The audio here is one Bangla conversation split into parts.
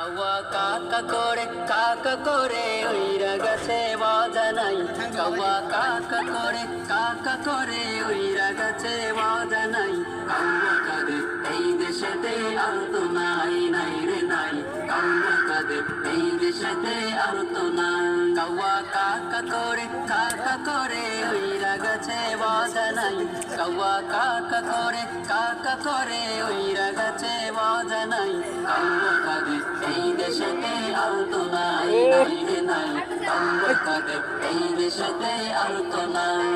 কাওয়া কাকা করে কাকা করে ওইরা গেছে মজা নাই। কাওয়া কাকা করে কাকা করে ওইরা গেছে মজা নাই। কাওয়া কাদে, এই দেশেতে আর তো নাই নাই রে নাই। কাওয়া কাদে, এই দেশেতে আর তো নাই। কাওয়া কাকা করে কাকা করে ওইরা গেছে মজা নাই। কাওয়া কাকা করে কাকা করে ওইরা গেছে মজা নাই। কাওয়া দেশেতে আর তো নাই নাই নাই কাওয়া কাদে এই দেশেতে আর তো নাই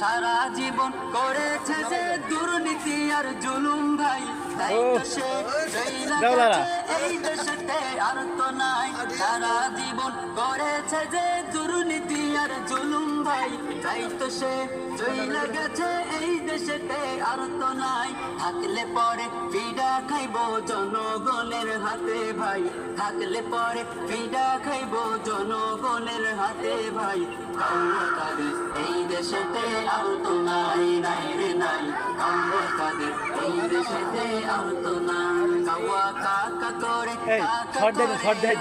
সারা জীবন করেছে যে দুর্নীতি আর জুলুম ভাই তাই। গেছে এই দেশেতে আর তো নাই সারা জীবন করেছে যে দুর্নীতি আর জুলুম ভাই, তাই তো সে জইলা গেছে এই দেশেতে, আর তো নাই। থাকলে পরে পিডা খাইবো জনগণের হাতে ভাই। থাকলে পরে পিডা খাইবো জনগণের হাতে ভাই। এই দেশেতে আর তো নাই নাই রে নাই। এই দেশেতে আর তো নাই। এই, শর্ট দেন, শর্ট নাই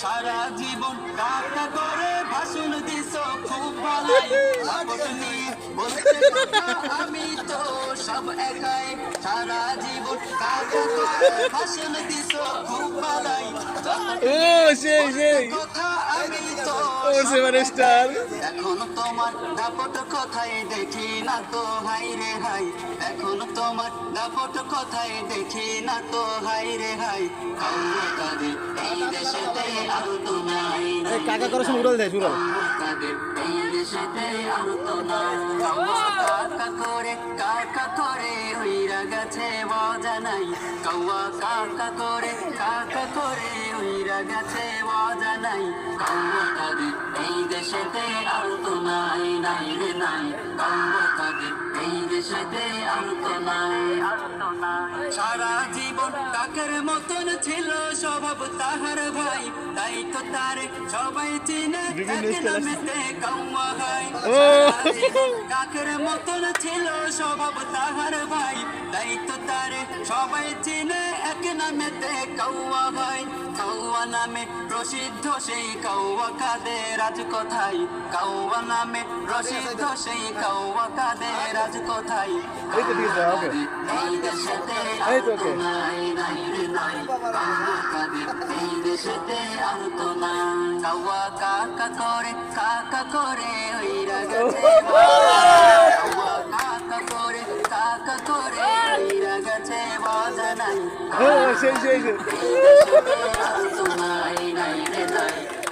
সারা জীবন কাকা করে ভাষণ দিছ খুব ভালাই আমি তো সব একাই সারা জীবন কাকা তো ও স্টার। এখন তোমার দাপট কথাই দেখি না তো হাই রে হাই এখন তোমার দাপট কথাই দেখি না তো হাই রে হাই তো নাই কাকা সময় উড়াল ধাই উড়াল। এই দেশেতে আর তো নাই কাউয়া কাকা করে কাকা করে হইরা গেছে মজা নাই কাউয়া কাকা করে কাকা করে হইরা গেছে মজা নাই কাদে এই দেশেতে আর তো নাই নাই রে নাই এই দেশেতে নাই সারা জীবন কাকের মতন ছিল স্বভাব তাহার ভাই তাই তো তার সবাই চিনে এক নামেতে কাউয়া হয়। সারা মতন ছিল স্বভাব তাহার ভাই। তাই তো তারে সবাই চিনে এক নামেতে কাউয়া ভাই কাউয়া নামে প্রসিদ্ধ সেই কাউয়া কাদে রাজ কথাই কাউয়া নামে প্রসিদ্ধ সেই কাউয়া কাদে রাজ কথাই এই তো ঠিক আছে, ওকে। এই দেশেতে এই তো নাই নাই রে নাই। কাউয়া কাদে এই দেশেতে আর তো নাই। কাউয়া কাকা করে কাকা করে ওইরা গেছে কাউয়া কাকা করে কাকা করে ওইরা গেছে বাজা নাই ও সেই সেই সেই এই দেশেতে আর তো নাই রে নাই